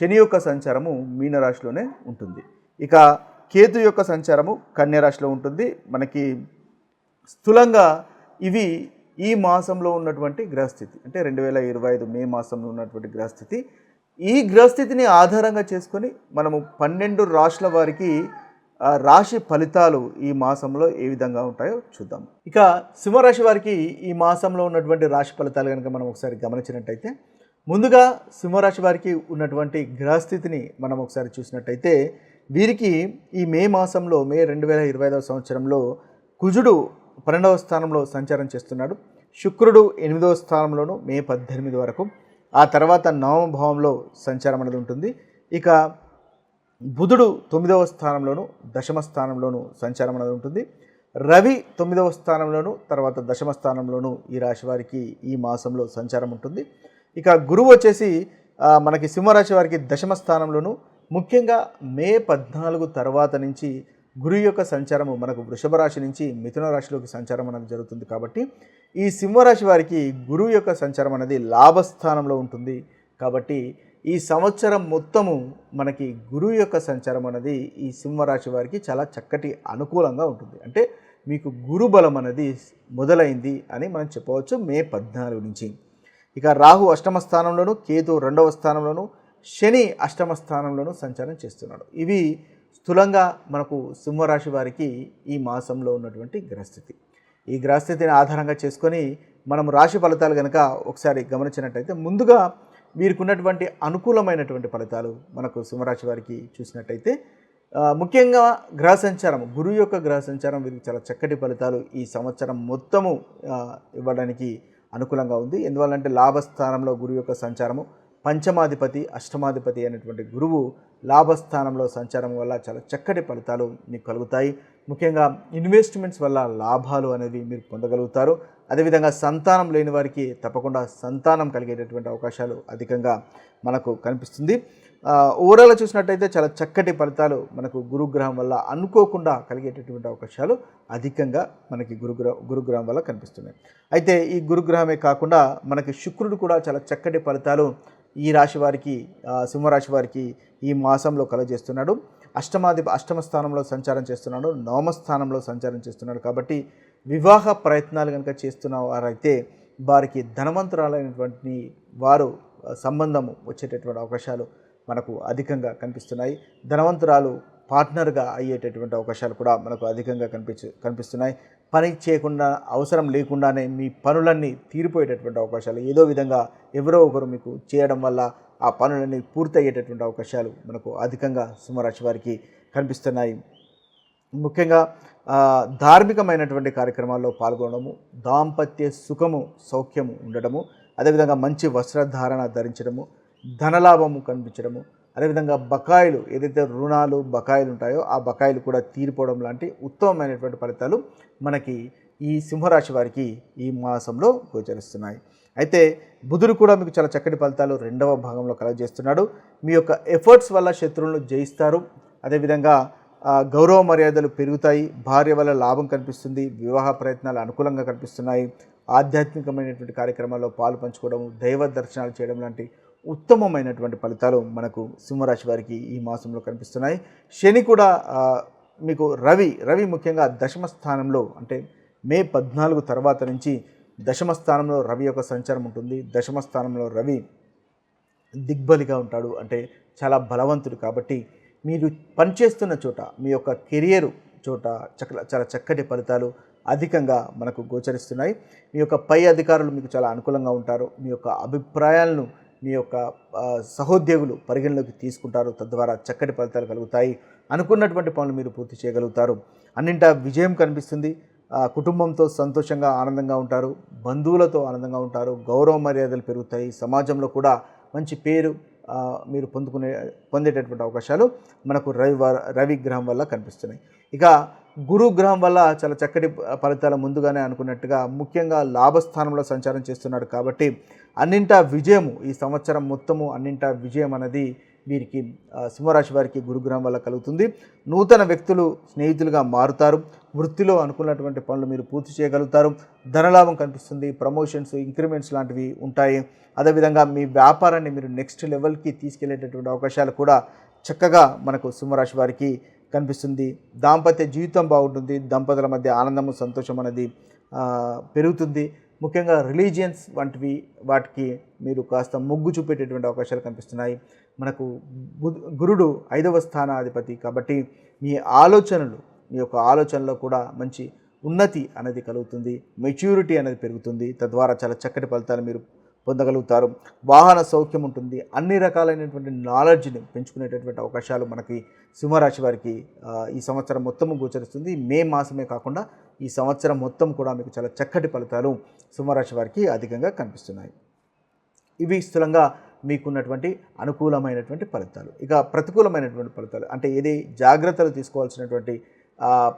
శని యొక్క సంచారము మీనరాశిలోనే ఉంటుంది. ఇక కేతు యొక్క సంచారము కన్యరాశిలో ఉంటుంది. మనకి స్థూలంగా ఇవి ఈ మాసంలో ఉన్నటువంటి గ్రహస్థితి. అంటే రెండు వేల ఇరవై ఐదు మే మాసంలో ఉన్నటువంటి గ్రహస్థితి. ఈ గ్రహస్థితిని ఆధారంగా చేసుకొని మనము పన్నెండు రాశుల వారికి రాశి ఫలితాలు ఈ మాసంలో ఏ విధంగా ఉంటాయో చూద్దాం. ఇక సింహరాశి వారికి ఈ మాసంలో ఉన్నటువంటి రాశి ఫలితాలు కనుక మనం ఒకసారి గమనించినట్టయితే ముందుగా సింహరాశి వారికి ఉన్నటువంటి గ్రహస్థితిని మనం ఒకసారి చూసినట్టయితే వీరికి ఈ మే మాసంలో మే రెండు వేల ఇరవై ఐదవ సంవత్సరంలో కుజుడు పన్నెండవ స్థానంలో సంచారం చేస్తున్నాడు. శుక్రుడు ఎనిమిదవ స్థానంలోను మే పద్దెనిమిది వరకు. ఆ తర్వాత నవమ భావంలో సంచారం అనేది ఉంటుంది. ఇక బుధుడు తొమ్మిదవ స్థానంలోను దశమ స్థానంలోను సంచారం అనేది ఉంటుంది. రవి తొమ్మిదవ స్థానంలోను తర్వాత దశమ స్థానంలోను ఈ రాశి వారికి ఈ మాసంలో సంచారం ఉంటుంది. ఇక గురువు వచ్చేసి మనకి సింహరాశి వారికి దశమ స్థానంలోను ముఖ్యంగా మే పద్నాలుగు తర్వాత నుంచి గురువు యొక్క సంచారము మనకు వృషభ రాశి నుంచి మిథున రాశిలోకి సంచారం అనేది జరుగుతుంది కాబట్టి ఈ సింహరాశి వారికి గురువు యొక్క సంచారం అనేది లాభస్థానంలో ఉంటుంది. కాబట్టి ఈ సంవత్సరం మొత్తము మనకి గురువు యొక్క సంచారం అనేది ఈ సింహరాశి వారికి చాలా చక్కటి అనుకూలంగా ఉంటుంది. అంటే మీకు గురు బలం అనేది మొదలైంది అని మనం చెప్పవచ్చు మే పద్నాలుగు నుంచి. ఇక రాహు అష్టమ స్థానంలోను కేతు రెండవ స్థానంలోను శని అష్టమ స్థానంలోను సంచారం చేస్తున్నాడు. ఇవి స్థూలంగా మనకు సింహరాశి వారికి ఈ మాసంలో ఉన్నటువంటి గ్రహస్థితి. ఈ గ్రహస్థితిని ఆధారంగా చేసుకొని మనం రాశి ఫలితాలు కనుక ఒకసారి గమనించినట్టయితే ముందుగా వీరికి ఉన్నటువంటి అనుకూలమైనటువంటి ఫలితాలు మనకు సింహరాశి వారికి చూసినట్టయితే ముఖ్యంగా గ్రహ సంచారం గురువు యొక్క గ్రహ సంచారం వీరికి చాలా చక్కటి ఫలితాలు ఈ సంవత్సరం మొత్తము ఇవ్వడానికి అనుకూలంగా ఉంది. ఎందువల్లంటే లాభస్థానంలో గురువు యొక్క సంచారము పంచమాధిపతి అష్టమాధిపతి అయినటువంటి గురువు లాభస్థానంలో సంచారం వల్ల చాలా చక్కటి ఫలితాలు మీకు కలుగుతాయి. ముఖ్యంగా ఇన్వెస్ట్మెంట్స్ వల్ల లాభాలు అనేవి మీరు పొందగలుగుతారు. అదేవిధంగా సంతానం లేని వారికి తప్పకుండా సంతానం కలిగేటటువంటి అవకాశాలు అధికంగా మనకు కనిపిస్తుంది. ఓవరాల్గా చూసినట్టయితే చాలా చక్కటి ఫలితాలు మనకు గురుగ్రహం వల్ల అనుకోకుండా కలిగేటటువంటి అవకాశాలు అధికంగా మనకి గురుగ్రహ గురుగ్రహం వల్ల కనిపిస్తున్నాయి. అయితే ఈ గురుగ్రహమే కాకుండా మనకి శుక్రుడు కూడా చాలా చక్కటి ఫలితాలు ఈ రాశి వారికి సింహరాశి వారికి ఈ మాసంలో కలగజేస్తున్నాడు అష్టమాధి అష్టమ స్థానంలో సంచారం చేస్తున్నాడు. నవమ స్థానంలో సంచారం చేస్తున్నాడు. కాబట్టి వివాహ ప్రయత్నాలు కనుక చేస్తున్న వారైతే వారికి ధనవంతురాలైనటువంటి వారు సంబంధం వచ్చేటటువంటి అవకాశాలు మనకు అధికంగా కనిపిస్తున్నాయి. ధనవంతురాలు పార్ట్నర్గా అయ్యేటటువంటి అవకాశాలు కూడా మనకు అధికంగా కనిపించ కనిపిస్తున్నాయి. పని చేయకుండా అవసరం లేకుండానే మీ పనులన్నీ తీరిపోయేటటువంటి అవకాశాలు ఏదో విధంగా ఎవరో ఒకరు మీకు చేయడం వల్ల ఆ పనులన్నీ పూర్తయ్యేటటువంటి అవకాశాలు మనకు అధికంగా సింహరాశి వారికి కనిపిస్తున్నాయి. ముఖ్యంగా ధార్మికమైనటువంటి కార్యక్రమాల్లో పాల్గొనడము దాంపత్య సుఖము సౌఖ్యము ఉండడము అదేవిధంగా మంచి వస్త్రధారణ ధరించడము ధనలాభము కనిపించడము. అదేవిధంగా బకాయిలు ఏదైతే రుణాలు బకాయిలు ఉంటాయో ఆ బకాయిలు కూడా తీరిపోవడం లాంటి ఉత్తమమైనటువంటి ఫలితాలు మనకి ఈ సింహరాశి వారికి ఈ మాసంలో గోచరిస్తున్నాయి. అయితే బుధుడు కూడా మీకు చాలా చక్కటి ఫలితాలు రెండవ భాగంలో కలగజేస్తున్నాడు. మీ యొక్క ఎఫర్ట్స్ వల్ల శత్రువులను జయిస్తారు. అదేవిధంగా గౌరవ మర్యాదలు పెరుగుతాయి. భార్య వల్ల లాభం కనిపిస్తుంది. వివాహ ప్రయత్నాలు అనుకూలంగా కనిపిస్తున్నాయి. ఆధ్యాత్మికమైనటువంటి కార్యక్రమాల్లో పాలు పంచుకోవడం దైవ దర్శనాలు చేయడం లాంటి ఉత్తమమైనటువంటి ఫలితాలు మనకు సింహరాశి వారికి ఈ మాసంలో కనిపిస్తున్నాయి. శని కూడా మీకు రవి రవి ముఖ్యంగా దశమ స్థానంలో అంటే మే పద్నాలుగు తర్వాత నుంచి దశమ స్థానంలో రవి యొక్క సంచారం ఉంటుంది. దశమ స్థానంలో రవి దిగ్బలిగా ఉంటాడు అంటే చాలా బలవంతుడు కాబట్టి మీరు పనిచేస్తున్న చోట మీ యొక్క కెరియర్ చోట చక్క చాలా చక్కటి ఫలితాలు అధికంగా మనకు గోచరిస్తున్నాయి. మీ యొక్క పై అధికారులు మీకు చాలా అనుకూలంగా ఉంటారు. మీ యొక్క అభిప్రాయాలను మీ యొక్క సహోద్యోగులు పరిగణలోకి తీసుకుంటారు తద్వారా చక్కటి ఫలితాలు కలుగుతాయి అనుకున్నటువంటి పనులు మీరు పూర్తి చేయగలుగుతారు. అన్నింటా విజయం కనిపిస్తుంది. కుటుంబంతో సంతోషంగా ఆనందంగా ఉంటారు. బంధువులతో ఆనందంగా ఉంటారు. గౌరవ మర్యాదలు పెరుగుతాయి. సమాజంలో కూడా మంచి పేరు మీరు పొందుకునే పొందేటటువంటి అవకాశాలు మనకు రవి రవి గ్రహం వల్ల కనిపిస్తున్నాయి. ఇక గురు గ్రహం వల్ల చాలా చక్కటి ఫలితాలు ముందుగానే అనుకున్నట్టుగా ముఖ్యంగా లాభస్థానంలో సంచారం చేస్తున్నాడు కాబట్టి అన్నింటా విజయము ఈ సంవత్సరం మొత్తము అన్నింటా విజయం అనేది వీరికి సింహరాశి వారికి గురుగ్రహం వల్ల కలుగుతుంది. నూతన వ్యక్తులు స్నేహితులుగా మారుతారు. వృత్తిలో అనుకున్నటువంటి పనులు మీరు పూర్తి చేయగలుగుతారు. ధనలాభం కనిపిస్తుంది. ప్రమోషన్స్ ఇంక్రిమెంట్స్ లాంటివి ఉంటాయి. అదేవిధంగా మీ వ్యాపారాన్ని మీరు నెక్స్ట్ లెవెల్కి తీసుకెళ్ళేటటువంటి అవకాశాలు కూడా చక్కగా మనకు సింహరాశి వారికి కనిపిస్తుంది. దాంపత్య జీవితం బాగుంటుంది. దంపతుల మధ్య ఆనందము సంతోషం అనేది పెరుగుతుంది. ముఖ్యంగా రిలీజియన్స్ వంటివి వాటికి మీరు కాస్త మొగ్గు చూపేటటువంటి అవకాశాలు కనిపిస్తున్నాయి. మనకు గురుడు ఐదవ స్థానాధిపతి కాబట్టి మీ ఆలోచనలు మీ యొక్క ఆలోచనలో కూడా మంచి ఉన్నతి అనేది కలుగుతుంది. మెచ్యూరిటీ అనేది పెరుగుతుంది. తద్వారా చాలా చక్కటి ఫలితాలు మీరు పొందగలుగుతారు. వాహన సౌఖ్యం ఉంటుంది. అన్ని రకాలైనటువంటి నాలెడ్జ్ని పెంచుకునేటటువంటి అవకాశాలు మనకి సింహరాశి వారికి ఈ సంవత్సరం మొత్తం గోచరిస్తుంది. మే మాసమే కాకుండా ఈ సంవత్సరం మొత్తం కూడా మీకు చాలా చక్కటి ఫలితాలు సింహరాశి వారికి అధికంగా కనిపిస్తున్నాయి. ఇవి స్థూలంగా మీకున్నటువంటి అనుకూలమైనటువంటి ఫలితాలు. ఇక ప్రతికూలమైనటువంటి ఫలితాలు అంటే ఏది జాగ్రత్తలు తీసుకోవాల్సినటువంటి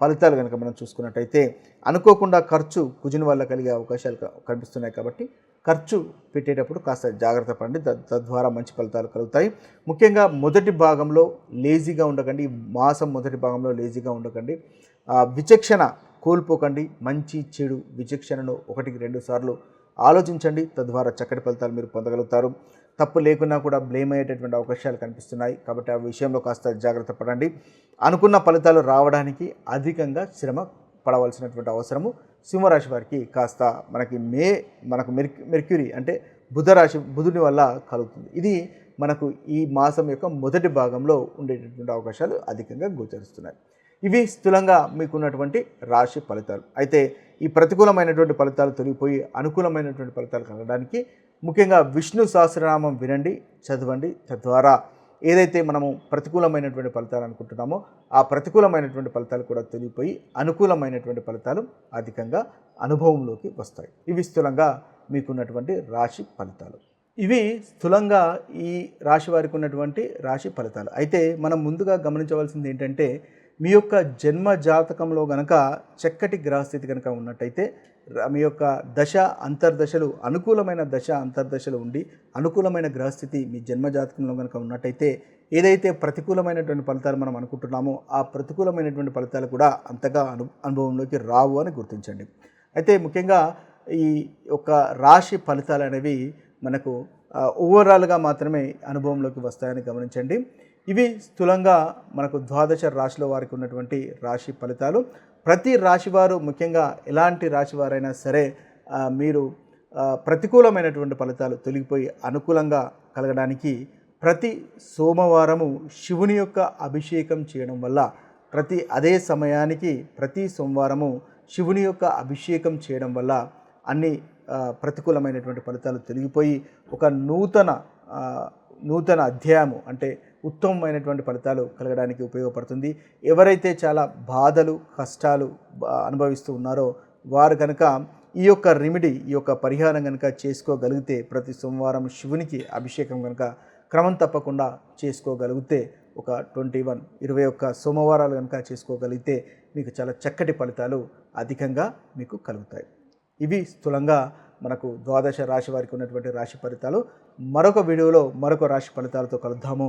ఫలితాలు కనుక మనం చూసుకున్నట్టయితే అనుకోకుండా ఖర్చు కుజిన వల్ల కలిగే అవకాశాలు కనిపిస్తున్నాయి కాబట్టి ఖర్చు పెట్టేటప్పుడు కాస్త జాగ్రత్త పడండి. తద్వారా మంచి ఫలితాలు కలుగుతాయి. ముఖ్యంగా మొదటి భాగంలో లేజీగా ఉండకండి. మాసం మొదటి భాగంలో లేజీగా ఉండకండి. ఆ, విచక్షణ కోల్పోకండి. మంచి చెడు విచక్షణను ఒకటికి రెండు సార్లు ఆలోచించండి. తద్వారా చక్కటి ఫలితాలు మీరు పొందగలుగుతారు. తప్పు లేకున్నా కూడా బ్లేమ్ అయ్యేటటువంటి అవకాశాలు కనిపిస్తున్నాయి. కాబట్టి ఆ విషయంలో కాస్త జాగ్రత్త పడండి. అనుకున్న ఫలితాలు రావడానికి అధికంగా శ్రమ పడవలసినటువంటి అవసరము. సింహరాశి వారికి కాస్త మనకి మే మనకు మెర్క్ మెర్క్యూరీ అంటే బుధరాశి బుధుని వల్ల కలుగుతుంది. ఇది మనకు ఈ మాసం యొక్క మొదటి భాగంలో ఉండేటటువంటి అవకాశాలు అధికంగా గోచరిస్తున్నాయి. ఇవి స్థూలంగా మీకున్నటువంటి రాశి ఫలితాలు. అయితే ఈ ప్రతికూలమైనటువంటి ఫలితాలు తొలగిపోయి అనుకూలమైనటువంటి ఫలితాలు కలగడానికి ముఖ్యంగా విష్ణు సహస్రనామం వినండి చదవండి. తద్వారా ఏదైతే మనము ప్రతికూలమైనటువంటి ఫలితాలు అనుకుంటున్నామో ఆ ప్రతికూలమైనటువంటి ఫలితాలు కూడా తొలిపోయి అనుకూలమైనటువంటి ఫలితాలు అధికంగా అనుభవంలోకి వస్తాయి. ఇవి స్థూలంగా మీకున్నటువంటి రాశి ఫలితాలు. ఇవి స్థూలంగా ఈ రాశి వారికి ఉన్నటువంటి రాశి ఫలితాలు. అయితే మనం ముందుగా గమనించవలసింది ఏంటంటే మీ యొక్క జన్మ జాతకంలో గనక చక్కటి గ్రహస్థితి కనుక ఉన్నట్టయితే మీ యొక్క దశ అంతర్దశలు అనుకూలమైన దశ అంతర్దశలు ఉండి అనుకూలమైన గ్రహస్థితి మీ జన్మ జాతకంలో కనుక ఉన్నట్టయితే ఏదైతే ప్రతికూలమైనటువంటి ఫలితాలు మనం అనుకుంటున్నామో ఆ ప్రతికూలమైనటువంటి ఫలితాలు కూడా అంతగా అను అనుభవంలోకి రావు అని గుర్తించండి. అయితే ముఖ్యంగా ఈ యొక్క రాశి ఫలితాలు అనేవి మనకు ఓవరాల్గా మాత్రమే అనుభవంలోకి వస్తాయని గమనించండి. ఇవి స్థూలంగా మనకు ద్వాదశ రాశిలో వారికి ఉన్నటువంటి రాశి ఫలితాలు. ప్రతి రాశి వారు ముఖ్యంగా ఎలాంటి రాశి వారైనా సరే మీరు ప్రతికూలమైనటువంటి ఫలితాలు తొలగిపోయి అనుకూలంగా కలగడానికి ప్రతి సోమవారము శివుని యొక్క అభిషేకం చేయడం వల్ల ప్రతి అదే సమయానికి ప్రతి సోమవారము శివుని యొక్క అభిషేకం చేయడం వల్ల అన్ని ప్రతికూలమైనటువంటి ఫలితాలు తొలగిపోయి ఒక నూతన నూతన అధ్యాయము అంటే ఉత్తమమైనటువంటి ఫలితాలు కలగడానికి ఉపయోగపడుతుంది. ఎవరైతే చాలా బాధలు కష్టాలు అనుభవిస్తూ ఉన్నారో వారు కనుక ఈ యొక్క రెమెడీ ఈ యొక్క పరిహారం కనుక చేసుకోగలిగితే ప్రతి సోమవారం శివునికి అభిషేకం కనుక క్రమం తప్పకుండా చేసుకోగలిగితే ఒక ట్వంటీ వన్ ఇరవై ఒక్క సోమవారాలు కనుక చేసుకోగలిగితే మీకు చాలా చక్కటి ఫలితాలు అధికంగా మీకు కలుగుతాయి. ఇవి స్థూలంగా మనకు ద్వాదశ రాశి వారికి ఉన్నటువంటి రాశి ఫలితాలు. మరొక వీడియోలో మరొక రాశి ఫలితాలతో కలుద్దాము.